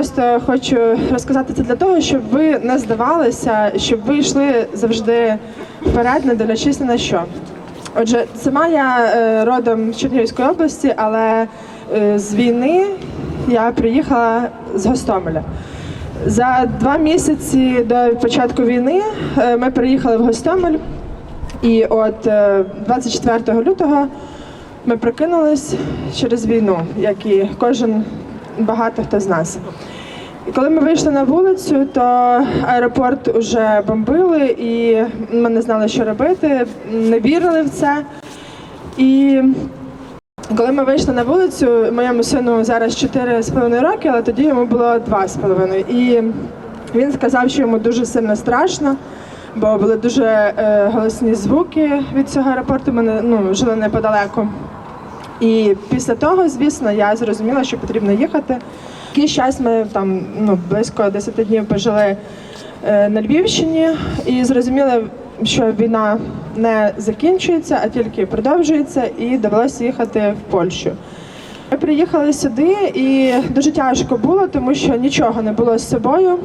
просто хочу розказати це для того, щоб ви не здавалися, щоб ви йшли завжди вперед, не дивлячись на що. Отже, сама я е, родом з Чернігівської області, але е, з війни я приїхала з Гостомеля. За два місяці до початку війни е, ми приїхали в Гостомель, і от е, 24 лютого ми прокинулись через війну, як і кожен багато хто з нас. І коли ми вийшли на вулицю, то аеропорт вже бомбили, і ми не знали, що робити, не вірили в це. І коли ми вийшли на вулицю, моєму сину зараз 4,5 роки, але тоді йому було 2,5. І він сказав, що йому дуже сильно страшно, бо були дуже е, голосні звуки від цього аеропорту. Ми не- ну, жили неподалеку. І після того, звісно, я зрозуміла, що потрібно їхати. Якийсь час ми там ну, близько 10 днів пожили е, на Львівщині і зрозуміли, що війна не закінчується, а тільки продовжується, і довелося їхати в Польщу. Ми приїхали сюди, і дуже тяжко було, тому що нічого не було з собою.